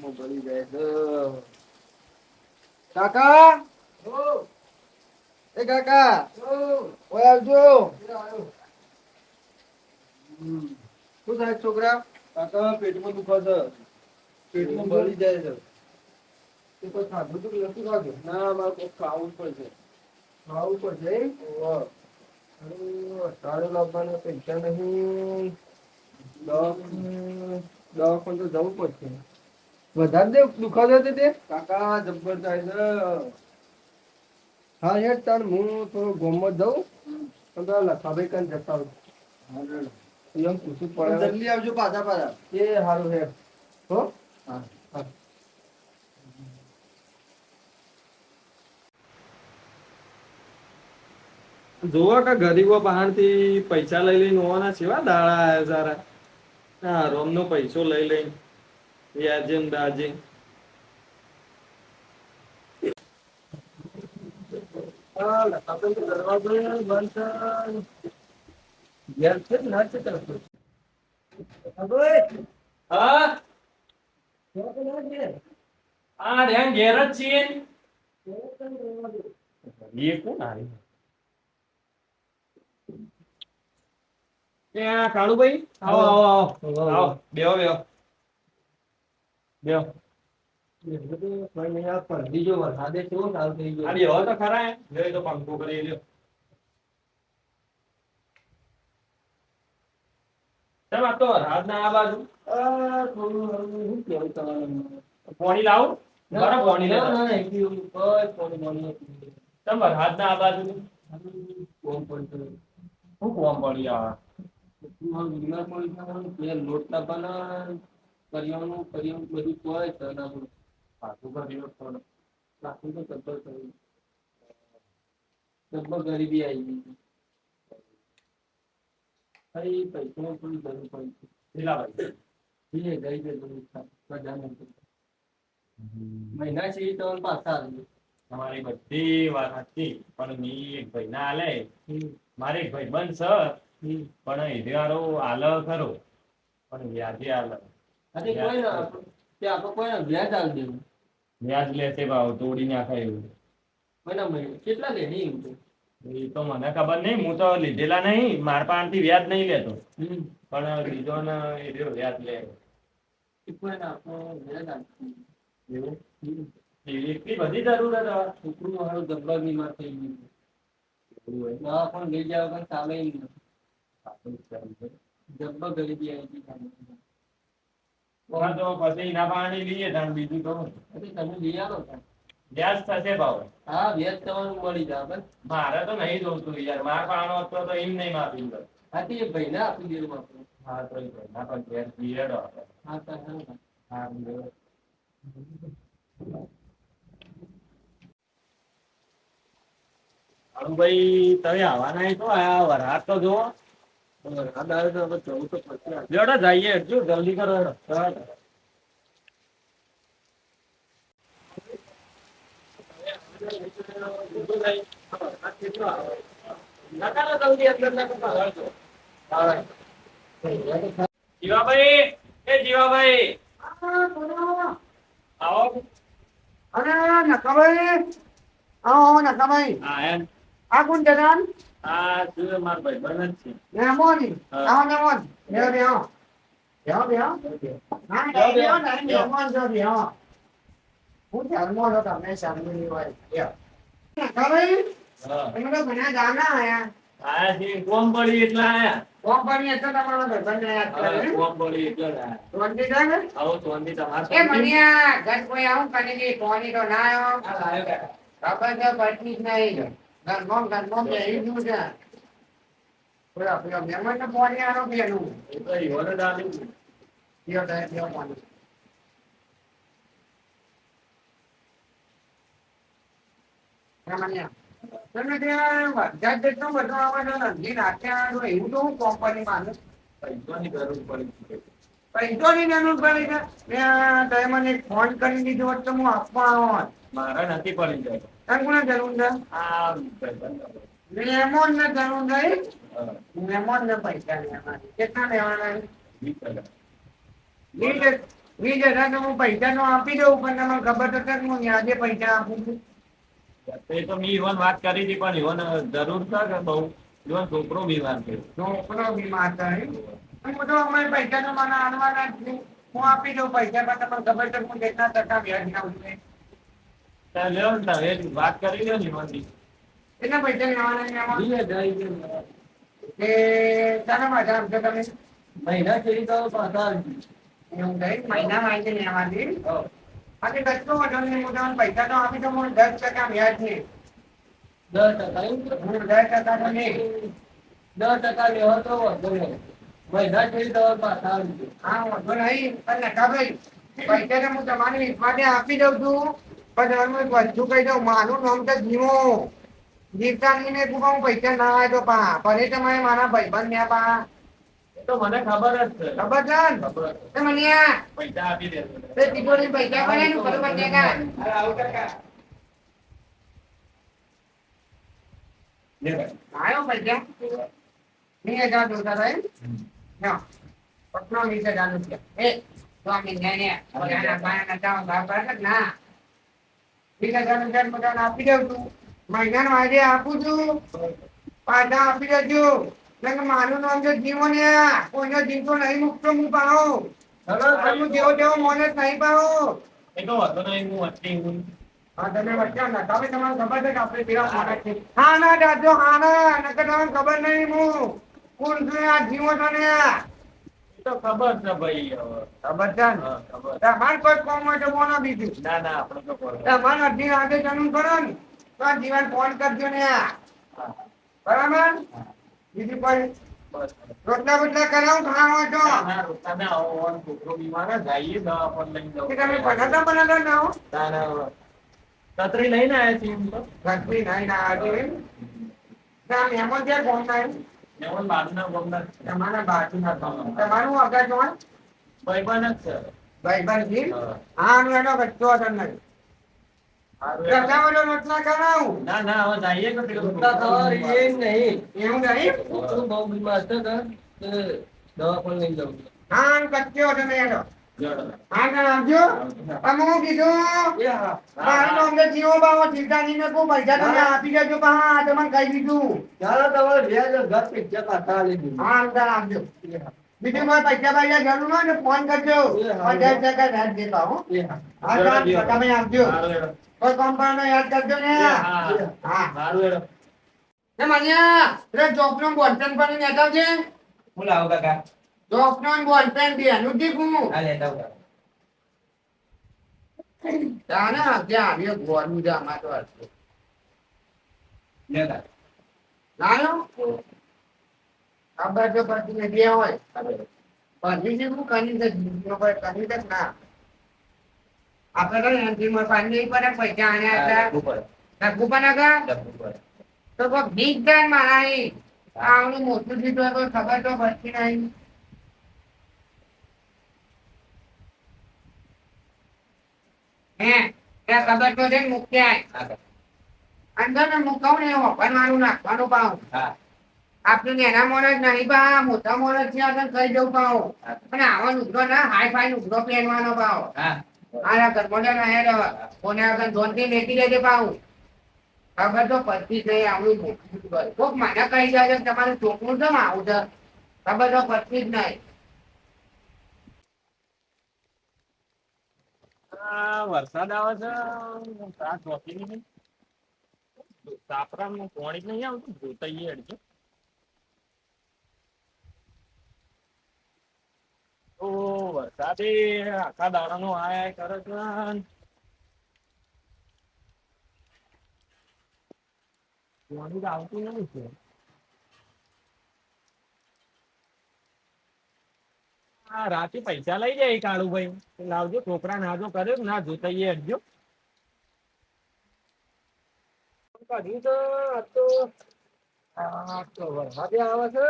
પેટમાં ભરી જાય. છે. કાકા? એ કાકા ઓય આવજો. શું થાય છોકરા? કાકા પેટમાં દુખા છે. પેટમાં ભરી જાય છે. તે કોઈ ખાધું તું નથી ખાધું. ના મારે કોઈ ખાવું પડશે. ખાવું પડશે? છે તારે લાવવાના પૈસા નહીં. દવા- દવાખાને તો જવું પડશે. વધારે દુખાતો હતો તે કાકા જબ્બર થાય છે. હા યાર તાર હું થોડો ગોમમાં દઉં અને તારા લખાભાઈ કાન જતા આવું એમ પૂછવું પડે. જલ્દી આવજો પાછા પાછા. એ સારું હે હો? હા. હા. જોવો કે ગરીબો પાસેથી પૈસા લઈ લઈને હોવાના સેવા દાડા આયા સારા હા રોમનો પૈસો લઈ લઈને. વ્યાજે ને? દાજે ઘેર જ છીએ? એ કોણ આવી? આ કાળુભાઈ? આવો આવો આવો. આવો બેહો બેહો. બેહો એ બધું કઈ નહીં, આ પરદી જો વરસાદે કેવો ચાલુ થઈ ગયો. આ બેહો તો ખરા હે લ્યો એ તો પંખો કરી લ્યો કેમ આ તો રાત ના આ બાજુ આ થોડું હવે શું કહેવું તમારે? પાણી લાવું બરાબર પાણી ના, લેતા ના, ના, એટલી ઓલું કોઈ પાણી બાણી નથી. કેમ રાત ના આ બાજુ આનું કોમ પડતું. શું કોમ પડી આવે હું બીમાર પડી જાઉં, બે લોટ ના બનાય, કરિયાણું, કરિયાણું બધું હોય તો ના બધું. પાછું કર્યું થોડું પાછું તો જબ્બર થયું. જબ્બર ગરીબી આવી ગઈ છે. પૈસા પણ જરૂર પડી છે. જરૂર. મહિના છે તો પાછા આવી તમારી બધી વાત હતી પણ મી એક ભાઈ ના આલે મારે એક ભાઈ બંધ છે. પણ ઇધિવારો આલ ખરો પણ વ્યાજે આલ આજે કોઈ ના તે આપણે કોઈ વ્યાજ આલી દેવું. વ્યાજ લે છે ભાવ તોડી નાખે એવું. મહિના મહિને કેટલા લે? નહીં એવું એ તો મને ખબર નહીં હું તો લીધેલા નહીં. માર પાસેથી વ્યાજ નહીં લેતો. પણ બીજો ને એ વ્યાજ લે. એ કોઈ ના આપણે વ્યાજ એવું? એટલી બધી જરૂરત હવે છોકરું મારું જબ્બર બીમાર થઈ ગયું. દવા પણ લઈ જાવ પણ ચાલે નહીં. ગરીબી આવી ગઈ. હા તો પછી એના પાણી લઈએ તાણ બીજું તો તમે લઈ આવો વ્યાજ થશે ભાવ. હા વ્યાજ તમારું મળી જાય મારે તો નહીં જોતું યાર. માર પાણો હતો તો એમ નહીં માફી લે હા તે ભાઈને આપી દેવું આપણે હા તો ઈ ભાઈ ના પણ ઘેર પીરિયડ હા તાર હા હા. ભાઈ તમે આવવાના તો આ વરસાદ તો જવું. લેડો જઈએ. હજુ જલ્દી કરો હેડો. નકારો જલ્દી અંદર નકારો. જીવાભાઈ એ જીવાભાઈ. આવો. અરે નકાભાઈ આવો નકાભાઈ હા એમ. આ કોણ જનાન આ શું માર ભાઈ જ છે. મહેમાની આવો મહેમાન બેહો બેહો બેહો બેહો હા બેહો, બેહો બેહો. મહેમાન છો બેહો હું ધર્મો છો તમે શરમની હોય. બેહો નકાભાઈ હા. તમે તો આયા. આયા છે કોમ પડી એટલે આયા. કોમ્પની હતો તમારો ભાઈબંધને યાદ કરે કોમ પડી એટલે જ આયા. ને? આવો ચોંધી તમારે એ મનિયા ઘર કોઈ આવું કરી દી કોની તો ના આવ્યો આ લાયો કાકા. ખબર છે પત્ની જ. નહીં ઘરમાં ઘરમાં બેહી ગયું છે પેલા પેલા મહેમાનને પાણી આલો બેનું એ તો ઈવોને જ આલ્યું. પીઓ થાય પીઓ પાણી સામાન્ય. તમે ત્યાં બધા જ જેટલું બધું આવે છે રંગીન હાથે આવે છે, એવું તો હું company માં આલું. પૈસાની જરૂર પડી છે. પૈસોની જરૂર પડી છે મેં તમે મને ફોન કરી દીધો તો હું આપવા આવત મારે નથી પડી જાય આ ભાઈબંધ. મહેમાન ને જરૂર નહીં મહેમાન ને પૈસા લેવાના કેટલા લેવાના વીસ હજાર. તો હું પૈસા નો આપી દઉં પણ તમને ખબર તો છે હું આજે પૈસા આપું છું તે તો મેં ઈવન વાત કરી હતી પણ ઈવન જરૂર છે કે બહુ ઈવન છોકરો બીમાર છે છોકરો બીમાર થાય હું તો અમારે પૈસા તો મને આણવાના જ છું હું આપી દઉં પૈસા પણ તમને ખબર છે હું કેટલા ટકા વ્યાજ ના એ વાત કરી લ્યો ને ઈવનથી. કેટલા પૈસા લેવાના છે આમાં? વીસ હજાર રૂપિયા. એ શાના માટે આપશો તમે મહિના સુધી તો પાછા એવું થાય મહિના વાંચી લેવાની અને કશો વાંધો નહીં હું તમને પૈસા તો આપી દઉં પણ દસ ટકા વ્યાજ છે દસ ટકા હું દસ ટકા તો નહીં દસ ટકા લેવો તો વાંધો નહીં. મહિના સુધી તો પાછા. હા વાંધો નહીં પણ નકાભાઈ પૈસા હું તમારી માટે આપી દઉં છું પણ તમે એક કહી દઉં મારું નામ તો જીવો. જીવતાની ને તું કહું પૈસા ના આવે તો પા. ભલે તમે મારા ભાઈબંધ ને પા તો મને ખબર જ છે. ખબર છે? ખબર જ છે. તે મને પૈસા આપી દેજો તે તિજોરી પૈસા પડે ને બરોબર છે કા અરે આવું કાકા. આવ્યો પૈસા. વીસ હજાર જોતા થાય ના. પટનો વીસ હજાર રૂપિયા. એ સ્વામી ને. પોતાના બાના નચાવો બાપા છે ના? વીસ હજાર બધાને આપી દઉં છું. મહિનાનો આજે આપું છું. પાછા આપી દેજો. એટલે કે મારું નામ છે જીવન કોઈનો જીવતો નહીં મૂકતો હું પાડો હું જેવો તેવો મોને નહીં પાડો એ તો વાંધો નહીં હું વચ્ચે હું. હા તમે વચ્ચે ના. તમે તમારે ખબર છે કે આપણે છે. હા ના દાદો હા ના. નકર તમને ખબર નહીં હું. કોણ છું આ જીવો છો ને આ? ખબર છે ભાઈ. ખબર છે ને? તમારે કોઈ કોમ હોય તો બોલો બીજું. ના ના આપણે તો કરો. તમારે અડધી રાતે જન્મ કરો ને. તો આ જીવન ફોન કરજો ને આ. બરાબર? બીજું કોઈ? રોટલા બોટલા કરાવું ખાવા તો તમે આવો છોકરો બીમાર જઈએ દવા પર લઈને જાઓ. તમે બનાતા ના હો છત્રી લઈને આવ્યા છીએ એમ તો. ઘટની નહીં ના આજે એમ? ના મહેમાન ક્યાં ફોન થાય તમારા બાજુના તમારું ભાઈબંધ જ છે. હા. હા એનો કચ્ચો હતો એ- રસાવાળો કરાવું ના ના હવે જઈએ કે પેલું નહીં. એવું નહીં? બહુ બીમાર છે ને, તે દવા પણ લઈ જાઉં. હા કચ્ચો હતો નહીં એનો. ના આવજો તમે હું કીધું એ હા. મારું છે જીવો બાવો ચિંતાની ને કોઈ પૈસા તમે આપી દેજો હા તમને કહી દીધું ચાલો તમારે વ્યાજ ઘર પૈસા પાછા દીધું. હા અંદર આવજો બીજું કોઈ પૈસા પૈસા જરૂર હોય ને ફોન કરજો એ હા. પચાસ ટકા વ્યાજ દેતા હો એ હા. હા સાહેબ, તમે આવજો. કોઈ કંપનીનો યાદ કરજો ને એ હા. હા સારું હેડો. ને મન્યા રે ચોકનો બોલપેન પણ નેતા છે હું લાવું કાકા? ચોકનો બોલપેન બી એનું દીકું આ લેતા આવું. તાને ત્યાં આવ્યો ગોળનું છે આમાં તો હશે. લે કાકા. લાયો ખબર તો પડતી નથી હોય પછી છે હું કરી દે જીવનો પર કરી દે ના આપણે તો એન્ટ્રીમાં પાણી નહીં પડે પૈસા આને હતા. લખવું પણ આગળ. તો બીક જાય મારા આવડું મોટું દીધું હોય તો ખબર તો પડતી નહીં હે ત્યાં ખબર તો છે ને મૂક્યા અંદર ને મુકાવ ને વાપરવાનું નાખવાનું પાવ હા. આપણે એના મોર જ નહીં બા મોટા મોર જ છે આગળ કહી દઉં હા. અને આવા ના હાઈ ફાઈ નુકરો પહેરવાનો હા. આના ગરમોડા ના હેડ કોને આગળ ધોનથી લેતી લેજે પાવ ખબર તો જ નહીં આવડું કોક મને કહી જાય છે તમારું ચોખ્ખું કેમ આવું છે. ખબર તો પછી જ નહીં. આ વરસાદ આવે છે આવતું જોતા ઈ અડજો વરસાદે આખા દાડાનો આય કરે છે. પાણી તો આવતું નહીં છે આ રાતે પૈસા લઈ જાય કાળુભાઈ. લાવજો છોકરા નાજો કર્યો ના જોતા ઈ અડજો. કાઢ્યું તો આ તો આ તો વરસાદે આવે છે.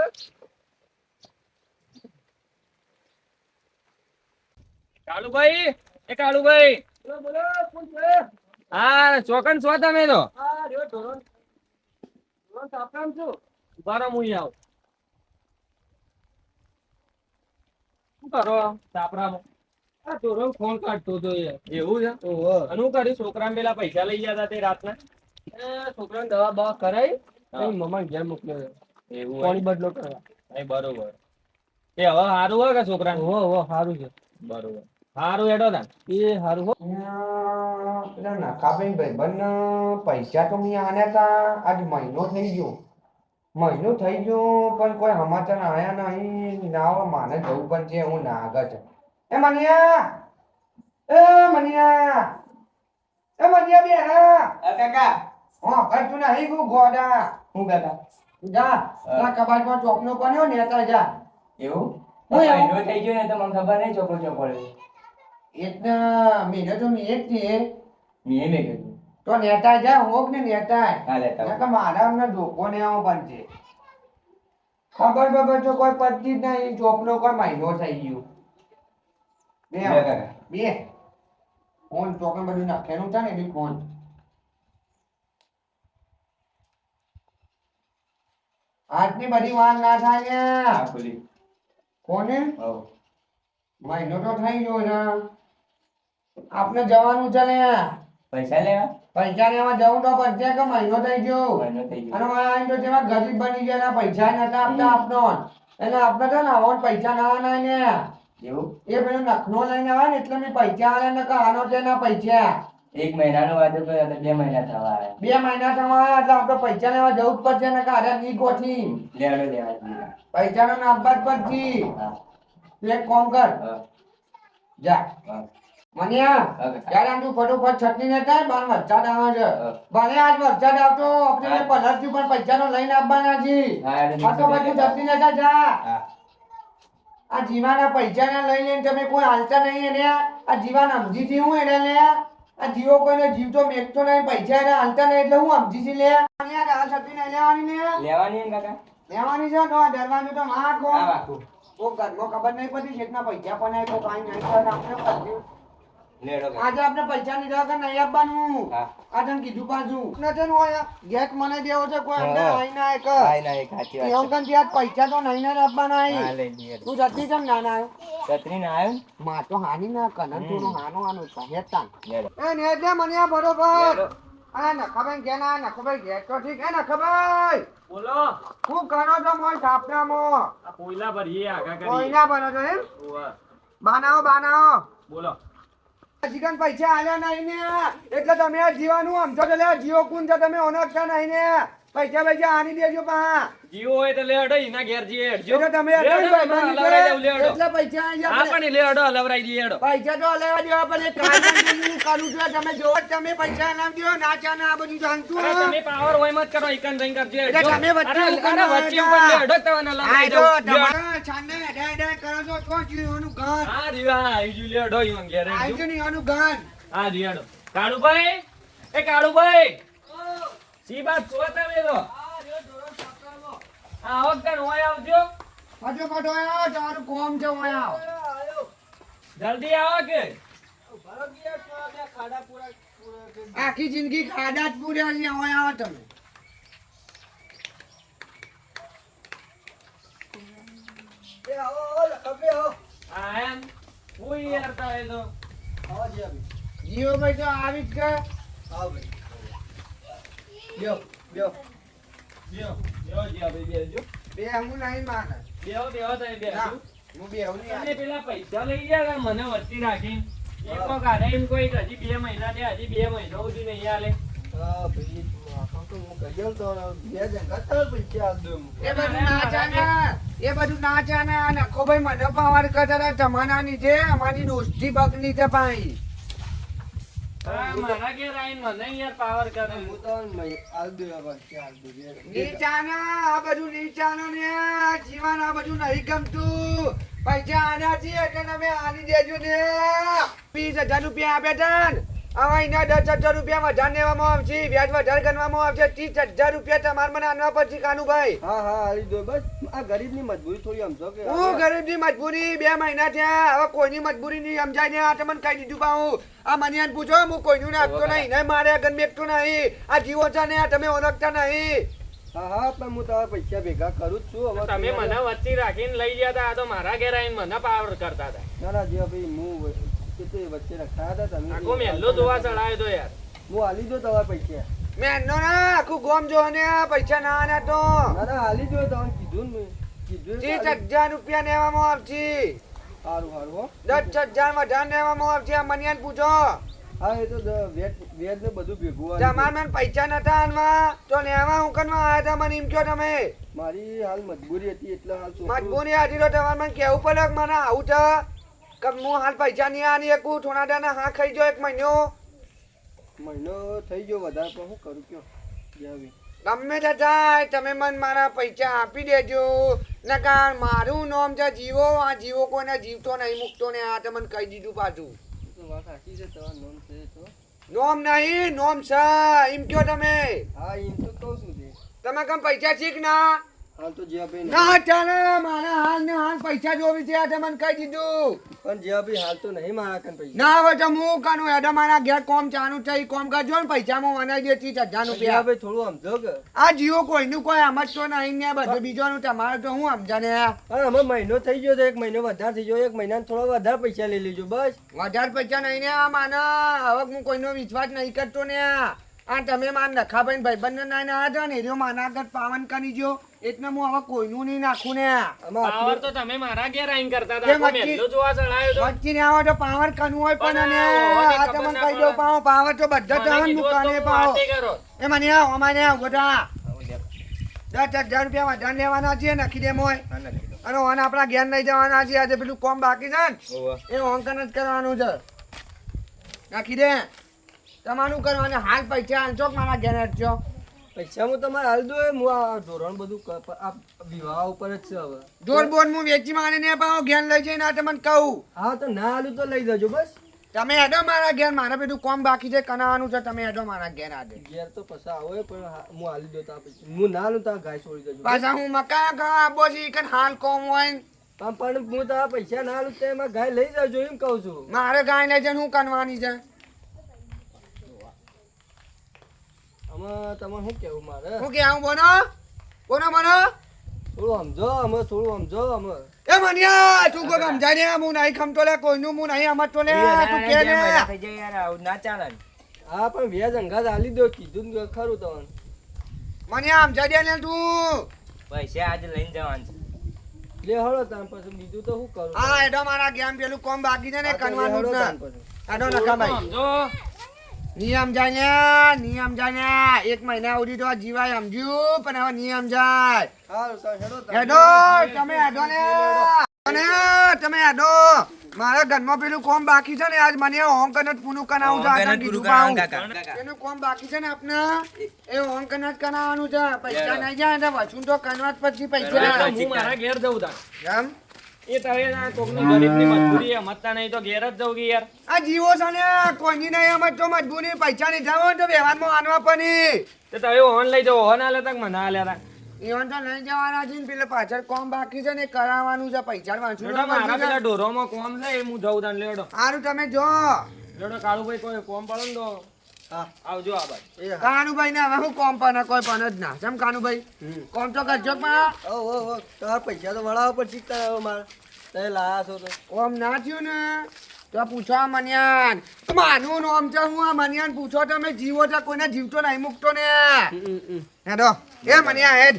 કાળુભાઈ એ કાળુભાઈ. બોલો બોલો કોણ છે? હા ચોકન છો તમે તો? આ રહ્યો ધોરણ. ધોરણ સાપરામ છું? બારો મુઈ આવ. શું કરો? સાપરામાં. આ તોરો ફોન કાઢતો તો એવું છે? ઓહો. અને છોકરાને પેલા પૈસા લઈ ગયા હતા તે રાતના? છોકરાને દવા બવા કરાઈ. હા. ઘેર મોકલ્યો એવું પાણી બદલો કરવા નહીં બરોબર. એ હવે સારું હોય કે છોકરાને? હો હો સારું છે. બરોબર. સારું એડો તા એ સારું હો. પેલા ભાઈ ભાઈબંધ પૈસા તો મેં આન્યા તા. આજ મહિનો થઈ ગયો. મહિનો થઈ ગયો પણ કોઈ સમાચાર આયા નહીં. ના માને જવું પણ છે હું ના આગળ છે એ મનિયા! એ મનિયા! એ મનિયા હા કાકા! હા કઈ તું નહીં ગુ ગોડા. હું કાકા? જા ના કબાટમાં ચોકનો બન્યો ને તા જા. એવું? હું? મહિનો થઈ ગયો ને તો મને ખબર નહીં ચોપડો ચોપડે એટલે મહિનો તો મેં જ છે. મેં મેં તો નેતા જાય હોક ને નેતા મારા અમને ધોકો ને આવો છે. ખબર બબર તો કોઈ પડતી જ નહીં ચોપનો કોઈ મહિનો થઈ ગયો. બે બે ફોન ચોકન બધું નાખેલું છે ને એની ફોન. આજની બધી વાત ના થાય ને. કોને? મહિનો તો થઈ ગયો ને આપણે જવાનું છે ને. પૈસા લેવા? પૈસા લેવા જવું તો પડશે કે મહિનો થઈ ગયો. અને મારા અહીં તો જેવા ગરીબ બની ગયા પૈસા નતા આપતા આપનો. એટલે આપણે છે ને આવો પૈસા ના આવવાના ને. એ પેલું નખનો લઈને આવે ને એટલે મેં પૈસા આવે ને આનો છે ના પૈસા. એક મહિનાનો વાદો તો બે મહિના થવા આવે બે મહિના થવા આવે એટલે આપણે પૈસા લેવા જવું જ પડશે ને કે આરે ની ગોઠી. લેવાડો લેવા દીધા. પૈસા નો નાપવા જ પડશે. એક કોમ કર. જા. મનિયા હા આમ ફટોફટ છટણી ને થાય બાર વરસાદ આવે છે. ભલે આજ વરસાદ આવતો આપણે પલરથી પણ પૈસા લઈને આવવાના છીએ. ફટોફટ છટણી ને થાય જા. આ જીવાના પૈસા લઈ લઈને તમે કોઈ હાલતા નહીં એને. આ જીવાન સમજી થી હું એને લે. આ જીવો કોઈને જીવતો મેકતો નહીં પૈસા એને હાલતા નહીં એટલે હું સમજી થી લે યાર આ છત્રી નહીં લેવાની ને. લેવાની ને કાકા? લેવાની છે તો દરવાજો તો માં કો ઘરમાં ખબર નહીં પડી કેટલા પૈસા પણ તો કાંઈ નહીં. આપણે આજે આપણે પૈસા ની કે નહીં આપવાનું. હા. કીધું પાછું. નથી ને હોય ગેટ મને દેવો છે કોઈ અંદર આઈ ના એક. હા ના એક સાચી એવું વાત કન ત્યાં પૈસા તો નહીં ને આપવાના આઈ તું જતી ચમ ના ના છત્રી ને આવ્યો માં તો હાની ના કનન તું હાનો હાનો સહેતાન એ ને દે મને આ બરોબર. આ નખાભાઈ કે ના નખાભાઈ ઘેર તો ઠીક. એ નખાભાઈ! બોલો. શું કરો છો મોય સાપનામાં આ પોઈલા ભરીએ આગા કરીએ. કોઈના બનો છો એમ? ઓવે. બાનાઓ બાનાઓ. બોલો. ચિકન પૈસા આલ્યા નહીં ને એટલે તમે આ જીવાનું છો લે જીવો કુન છે, તમે ઓનકતા નહીં ને પૈસા પૈસા આની દેજો પા જીવો હોય તો લે અડો એના ઘેર જઈએ હેડજો. એટલે તમે એટલા પૈસા હા પણ લે અડો હલવરાઈ દઈએ અડો પૈસા તો લેવા દેવા પણ એક કામ કરું છું તમે જો તમે પૈસા નામ દો ના ચા ના આ બધું જાણતું તમે પાવર હોય મત કરો ઇકન રહીને કરજો એટલે તમે વચ્ચે ઉકન વચ્ચે. ઉપર લે અડો તમને આ હલવરાઈ જો. તમારા છાને ડે ડે કરો છો તો જીવવાનું ઘર હા રીવા આવી જુ લે અડો ઈવન ઘેર હેડજો. જુ ની ઘર હા જી હેડો. કાળુભાઈ એ કાળુભાઈ સી બાત છો તમે તો. હા આવો કણ હોય આવજો. હજુ કટો આવો તારું કોમ છે ઓય આવ. જલ્દી આવો કે. આખી જિંદગી ખાડા જ પૂર્યા છે ઓય આવો તમે. હા એમ. હું યાર તો. એ તો જીઓ ભાઈ તો આવી જ કે લ્યો લ્યો. લ્યો લ્યો જી આ ભાઈ બે હું નહીં માને. બેહો બેહો તમે બેસજો હું નહીં પેલા પૈસા લઈ ગયા મને વચ્ચે રાખીને એક તો કાઢે એમ કોઈ હજી બે મહિના હજી બે મહિના સુધી નહીં આલે એ બધું ના ચાલે એ બધું ના આ નખો ભાઈ મને પાવર કરતા તમારાની છે અમારી દોસ્તી બગની છે ભાઈ. હા, મારા ઘેર આવીને મને યાર પાવર કરે. નીચાના આ બધું નીચાના ને આ જીવન આ બધું નહીં ગમતું. પૈસા આના છે એટલે તમે આની દેજો ને. વીસ હજાર રૂપિયા આપ્યા હતા ને. હવે દસ હજાર રૂપિયા વધારે લેવામાં આવશે વ્યાજ વધારે ગણવામાં આવશે ત્રીસ હજાર રૂપિયા તમારે મને આનવા પછી કાનુભાઈ. હા હા હાલી દો બસ આ ગરીબની મજબૂરી થોડી સમજો કે હું ગરીબની મજબૂરી બે મહિના થયા હવે કોઈની મજબૂરી નહીં સમજાય ને આ તમને કહી દીધું પાઉં આ મને આને પૂછો હું કોઈનું નાખતો નહીં નહીં મારે આગળ મેકતો નહીં. આ જીવો છે ને આ તમે ઓળખતા નહીં. હા હા પણ હું તમારા પૈસા ભેગા કરું જ છું. હવે તમે મને વચ્ચે રાખીને લઈ ગયા તા આ તો મારા ઘેર આવીને મને પાવર કરતા હતા. ના ના જે ભાઈ હું તો તે વચ્ચે રખાયા હતા તમે આખો મહેલો જોવા ચડાયો તો યાર. હું હાલી દો તમારા પૈસા. મેં ના આખું ગોમ જો ને પૈસા ના આના તો. ના ના હાલી દો તમે કીધું ને કીધું ત્રીસ હજાર રૂપિયા લેવામાં આવશે. સારું સારું હો. દસ હજાર વધારે લેવામાં આવશે આ મનિયાને પૂછો. હા એ તો ને બધું ભેગું હાલી તમારે મને પૈસા નતા આનવા તો લેવા હું કનમાં આવ્યા તા મને એમ કયો તમે? મારી હાલ મજબૂરી હતી એટલે હાલ મજબૂરી હતી તો તમારે મને કેવું પડે મને આવું છે? કે હું હાલ પૈસા નહીં આની એક દાના હા ખાઈ જો એક મહિનો. મહિનો થઈ ગયો વધારે પણ હું કરું કયો? જાવી. ગમે તે થાય તમે મને મારા પૈસા આપી દેજો. નકાર મારું નામ છે જીવો આ જીવો કોઈને જીવતો નહીં મૂકતો ને આ તમને કહી દીધું પાછું. વાત સાચી છે તમારું નામ છે તો. નોમ નહીં નોમ છે એમ કયો તમે? હા એમ તો કહું છું તમે કેમ પૈસા શીખ ના? હાલ તો જ્યાં ના ચાલે મારા હાલ ને હાલ પૈસા જોવી છે આ તમને કહી દીધું. પણ જ્યાં ભાઈ હાલ તો નહીં મારા કન પૈસા. ના હવે તો હું કાનું એડા મારા ઘેર કોમ ચાલુ છે કોમ કરજો ને પૈસા માં વનાઈ દે ત્રીસ હજાર જ્યાં ભાઈ થોડું સમજો કે. આ જીવો કોઈનું કોઈ સમજતો નહીં ને બધું બીજોનું તમારે તો હું સમજા ને અમે મહિનો થઈ ગયો તો એક મહિનો વધારે થઈ ગયો એક મહિના થોડો વધારે પૈસા લઈ લેજો બસ. વધારે પૈસા નહીં ને આ માના હવે હું કોઈનો વિશ્વાસ નહીં કરતો ને. આ આ તમે માન નખાભાઈ ભાઈબંધ ના ના હતા ને એર્યો માના આગળ પાવન કરી જો એટલે હું હવે કોઈનું નહીં નાખું ને. પાવર તો તમે મારા ઘેર આઈન કરતા હતા. મહેલો જોવા ચડાયો તો. વચ્ચે ને આવો તો પાવર કરવું હોય પણ અને આ તમને કહી દો પાવ પાવર તો બધા જવાનું દુકાને પાવો. એ મને આવ અમારે આવ બધા. દસ હજાર રૂપિયા વધારે લેવાના છે નાખી દે મોય અને ઓન આપણા ઘેર નહીં જવાના છે આજે પેલું કોમ બાકી છે ને. એ ઓંકન જ કરવાનું છે. નાખી દે. તમારું કરવાનું હાલ પૈસા આલજો મારા ઘેર જ છો? પૈસા હું તમારે હાલ દો હું આ ધોરણ બધું આ વિવાહ ઉપર જ છે હવે. જોર બોન હું વેચી માને ને પાવો ઘેર લઈ જઈને આ તમને કહું. હા તો ના હાલું તો લઈ જજો બસ. તમે હેડો મારા ઘેર મારે બધું કોમ બાકી છે કનાવાનું છે તમે હેડો મારા ઘેર આજે ઘેર તો પછી આવો પણ હું હાલી દો તા પછી હું ના હાલું તા ગાય છોડી દેજો. પાછા હું મકાન ખાવા આપો છી કે હાલ કોમ હોય પણ પણ હું તો પૈસા ના હાલું તો એમાં ગાય લઈ જજો એમ કહું છું. મારે ગાય લઈ જઈને હું કરવાની છે? આમાં તમારે શું કેવું મારે? હું કે આવું બોનો બોનો બોનો થોડું સમજો અમે થોડું સમજો અમે એ મનિયા તું કોઈ સમજાય ને હું નહીં ખમતો લે કોઈનું હું નહીં સમજતો લે તું કે ને હા પણ વ્યાજ અંગાત હાલી દો કીધું ને ખરું તમને. મનિયા સમજાય દે ને તું. પૈસા આજે લઈને જવાનું છે. લે હળો તાન પછી બીજું તો શું કરું? હા એડો મારા ગેમ પેલું કોમ બાકી છે ને હળો જ. ભાઈ સમજો. નિયમ જાય ને નિયમ જાય ને. એક મહિના સુધી તો જીવાય સમજ્યું પણ હવે નિયમ જાય. હેડો તમે. હેડો ને. તમે હેડો. મારા ઘરમાં પેલું કોમ બાકી છે ને આજ મને હોમ કનટ પૂરું કરાવું છે આગળ કીધું. એનું કોમ બાકી છે ને આપને એ હોમ કનટ કરાવવાનું છે. પૈસા નહીં જાય ને વસૂલ તો કરવા પછી પૈસા. હું મારા ઘેર જવું તા એમ? એ તમે ના કોકની ગરીબની મજબૂરી સમજતા નહીં તો ઘેર જ જવું કે યાર. આ જીવો છે ને કોઈની નહીં સમજ તો મજબૂરી પૈસા નહીં જાવ તો વ્યવહારમાં આનવા પણ તો તમે ઓન લઈ જાઓ ઓન આલે તક મને આલ્યા તા ઈવન તો નહીં જવાના છે પેલે પાછળ કોમ બાકી છે ને કરાવવાનું છે પૈસા લેડો મારા પેલા ઢોરોમાં કોમ છે એ હું જઉં તાન લેડો સારું તમે જો. લેડો કાળુભાઈ કોઈ કોમ પડો ને તો. આવજો આ ભાઈ. કાનુભાઈ ને હવે હું કોમ પણ કોઈ પણ જ ના. જેમ કાનુભાઈ. કોમ તો કરજો પણ ઓ, ઓ, ઓ, તમારા પૈસા તો વળાવવા પછી હવે મારે. તે લાયા છો તો. ઓમ ના થયું ને તો પૂછો આ મનિયાન. માનું નામ છે હું આ મનિયાન પૂછો તમે જીવો છે કોઈને જીવતો નહીં મૂકતો ને. હેડો. એ મનિયા હેડ.